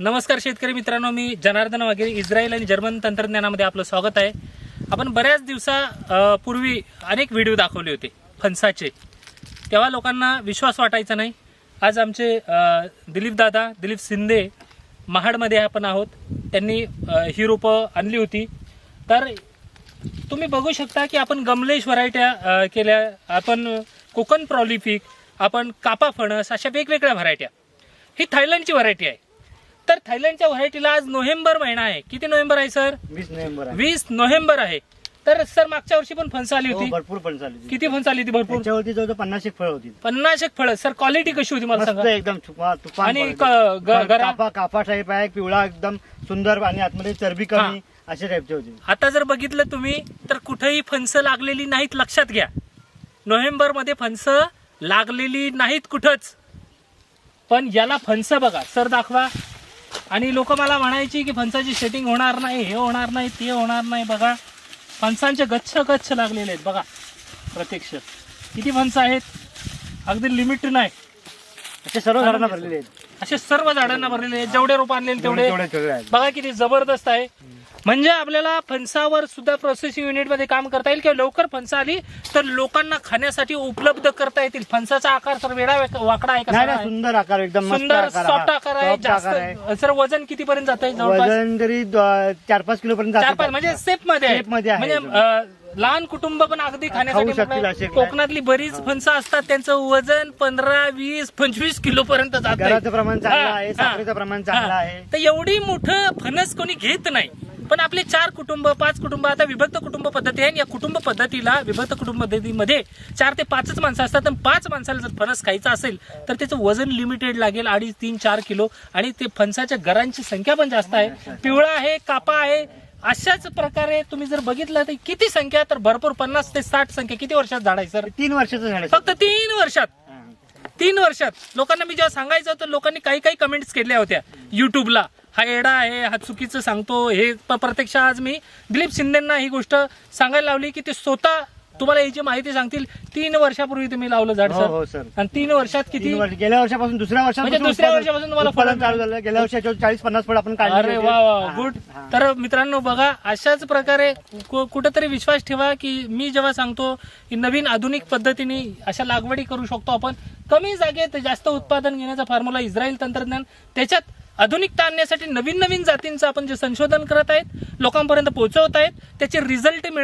नमस्कार शेतकरी मित्रांनो मी जनार्दन वगैरे इस्रायल आणि जर्मन तंत्रज्ञानामध्ये आपलं स्वागत आहे. आपण बऱ्याच दिवसा पूर्वी अनेक व्हिडिओ दाखवले होते फणसाचे. तेव्हा लोकांना विश्वास वाटायचा नाही. आज आमचे दिलीप दादा दिलीप शिंदे महाडमध्ये आपण आहोत. त्यांनी ही रोपं आणली होती. तर तुम्ही बघू शकता की आपण गमलेश व्हरायट्या केल्या. आपण कोकण प्रॉलिफिक आपण कापा फणस अशा वेगवेगळ्या व्हरायट्या. ही थायलंडची व्हरायटी आहे. तर थायलंडच्या व्हरायटीला आज नोव्हेंबर महिना आहे. किती नोव्हेंबर आहे सर? वीस नोव्हेंबर आहे. वीस नोव्हेंबर आहे. तर सर मागच्या वर्षी पण फणस आली हो, होती. भरपूर पण चालू किती फणस आली होती भरपूर? त्याच्यावरती जवळ पन्नास एक फळ होती. पन्नास एक फळ. सर क्वालिटी कशी होती मला मस्त सांगा? एकदम तुफा तुफान आणि फळ क- होती. ग- गरा- कापा कापा टाईप आहे पिवळा एकदम सुंदर आणि आतमध्ये चरबी कमी अशा टाईपचे होते. आता जर बघितलं तुम्ही तर कुठेही फणस लागलेली नाहीत लक्षात घ्या. नोव्हेंबरमध्ये फणस लागलेली नाहीत कुठंच. पण याला फणस बघा. सर दाखवा. आणि लोक मला म्हणायची की फणसाची सेटिंग होणार नाही हे होणार नाही ते होणार नाही. बघा फणसांचे गच्छ गच्छ लागलेले आहेत. बघा प्रत्यक्ष. किती फणस आहेत? अगदी लिमिट नाही. असे सर्व झाडांना भरलेले आहेत. असे सर्व झाडांना भरलेले आहेत. जेवढे रोप आणलेले तेवढे. बघा किती जबरदस्त आहे. म्हणजे आपल्याला फणसावर सुद्धा प्रोसेसिंग युनिटमध्ये काम करता येईल किंवा लवकर फणस आली तर लोकांना खाण्यासाठी उपलब्ध करता येतील फणसाचा आकार सर वेडा वेक- वाकडा आहे का नाही नाही? सुंदर आकार एकदम मस्त सुंदर आकार सॉफ्ट आकार आहे Soft आकार आहे. जास्त सर वजन किती पर्यंत जात आहे जवळपास वजन तरी चार पाच किलो पर्यंत चार पाच म्हणजे सेफमध्ये आहे. Shape मध्ये आहे म्हणजे एकदम. अं, लहान कुटुंब पण अगदी खाण्यासाठी शकतील मोकळे. असे. कोकणातली बरीच फणसं असतात त्यांचं वजन पंधरा वीस पंचवीस किलो पर्यंत जात प्रमाण चांगलं आहे साखरेचं प्रमाण चांगलं आहे तर एवढी मोठं फणस कोणी घेत नाही पण आपले चार कुटुंब पाच कुटुंब आता विभक्त कुटुंब पद्धती आहे आणि या कुटुंब पद्धतीला विभक्त कुटुंब पद्धतीमध्ये चार ते पाचच माणसं असतात. आणि पाच माणसाला जर फणस खायचा असेल तर त्याचं वजन लिमिटेड लागेल अडीच तीन चार किलो. आणि ते फणसाच्या घरांची संख्या पण जास्त आहे. पिवळा आहे कापा आहे अशाच प्रकारे तुम्ही जर बघितलं तर किती संख्या तर भरपूर पन्नास ते साठ संख्या. किती वर्षात झाड आहे सर? तीन वर्षाचं झाड आहे फक्त तीन वर्षात. तीन वर्षात. लोकांना मी जेव्हा सांगायचं होतं लोकांनी काही काही कमेंट्स केल्या होत्या युट्यूबला हा येडा आहे हा चुकीचं सांगतो. हे प्रत्यक्ष आज मी दिलीप शिंदेना ही गोष्ट सांगायला लावली की ते स्वतः तुम्हाला याची माहिती सांगतील तीन वर्षापूर्वी तुम्ही लावलं झाड हो हो सर. आणि तीन वर्षात तीन किती? वर्ष गेल्या वर्षापासून दुसऱ्या वर्षापासून म्हणजे दुसऱ्या वर्षापासून तुम्हाला फळं चालू झालं. गेल्या वर्षाच्या चाळीस पन्नास फळ आपण काढले अरे वा वा गुड. तर मित्रांनो बघा अशाच प्रकारे कु- कुठेतरी विश्वास ठेवा की मी जेव्हा सांगतो की नवीन आधुनिक पद्धतीने अशा लागवडी करू शकतो आपण कमी जागेत जास्त उत्पादन घेण्याचा फॉर्म्युला इस्रायल तंत्रज्ञान त्याच्यात आधुनिकता आणण्यासाठी नवीन नवीन जातींचं आपण जे संशोधन करत आहेत लोकांपर्यंत पोहोचवत आहेत त्याचे रिझल्ट मिळत